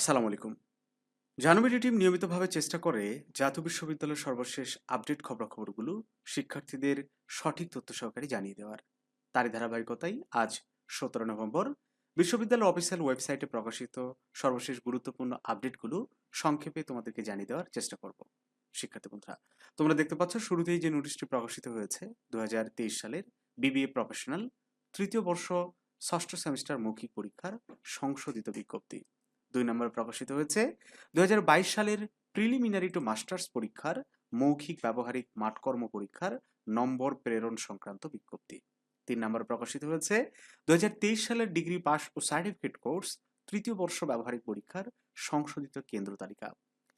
আসসালামু আলাইকুম। জানুবিডি টিম নিয়মিতভাবে চেষ্টা করে জাতীয় বিশ্ববিদ্যালয়ের সর্বশেষ আপডেট খবরাখবরগুলো শিক্ষার্থীদের সঠিক তথ্য সহকারে জানিয়ে দেওয়ার। তারই ধারাবাহিকতাই আজ সতেরো নভেম্বর বিশ্ববিদ্যালয় অফিসিয়াল ওয়েবসাইটে প্রকাশিত সর্বশেষ গুরুত্বপূর্ণ আপডেটগুলো সংক্ষেপে তোমাদেরকে জানিয়ে দেওয়ার চেষ্টা করব। শিক্ষার্থী বন্ধুরা, তোমরা দেখতে পাচ্ছ শুরুতেই যে নোটিশটি প্রকাশিত হয়েছে দু হাজার তেইশ সালের বিবিএ প্রফেশনাল, তৃতীয় বর্ষ, ষষ্ঠ সেমিস্টার মৌখিক পরীক্ষার সংশোধিত বিজ্ঞপ্তি। দুই নম্বরে প্রকাশিত হয়েছে। দুই হাজার বাইশ সালের প্রিলিমিনারি টু মাস্টার্স পরীক্ষার মৌখিক ব্যবহারিক মাঠকর্ম পরীক্ষার নম্বর প্রেরণ সংক্রান্ত বিজ্ঞপ্তি। তিন নম্বরে প্রকাশিত হয়েছে, দুহাজার তেইশ সালের ডিগ্রি পাস ও সার্টিফিকেট কোর্স তৃতীয় বর্ষ ব্যবহারিক পরীক্ষার সংশোধিত কেন্দ্র তালিকা।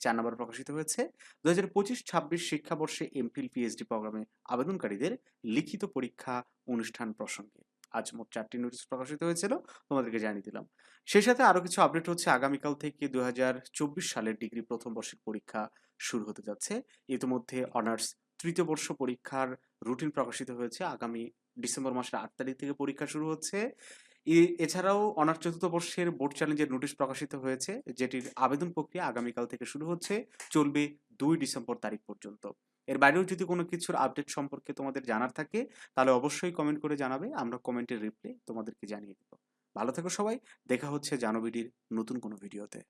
চার নম্বরে প্রকাশিত হয়েছে দু হাজার পঁচিশ ছাব্বিশ শিক্ষাবর্ষে এমফিল পিএইচডি প্রোগ্রামে আবেদনকারীদের লিখিত পরীক্ষা অনুষ্ঠান প্রসঙ্গে। আজ মোট চারটি নোটিশ প্রকাশিত হয়েছিল, তোমাদেরকে জানিয়ে দিলাম। সেই সাথে আরও কিছু আপডেট হচ্ছে। আগামীকাল থেকে দুই হাজার চব্বিশ সালের ডিগ্রি প্রথম বর্ষের পরীক্ষা শুরু হতে যাচ্ছে। ইতিমধ্যে অনার্স তৃতীয় বর্ষ পরীক্ষার রুটিন প্রকাশিত হয়েছে। আগামী ডিসেম্বর মাসের আট তারিখ থেকে পরীক্ষা শুরু হচ্ছে। এছাড়াও অনার চতুর্থ বর্ষের বোর্ড চ্যালেঞ্জের নোটিশ প্রকাশিত হয়েছে, যেটির আবেদন প্রক্রিয়া আগামীকাল থেকে শুরু হচ্ছে, চলবে দুই ডিসেম্বর তারিখ পর্যন্ত। এর বাইরেও যদি কোনো কিছুর আপডেট সম্পর্কে তোমাদের জানার থাকে, তাহলে অবশ্যই কমেন্ট করে জানাবে, আমরা কমেন্টের রিপ্লাই তোমাদেরকে জানিয়ে দেবো। ভালো থেকো সবাই, দেখা হচ্ছে জানবিডির নতুন কোনো ভিডিওতে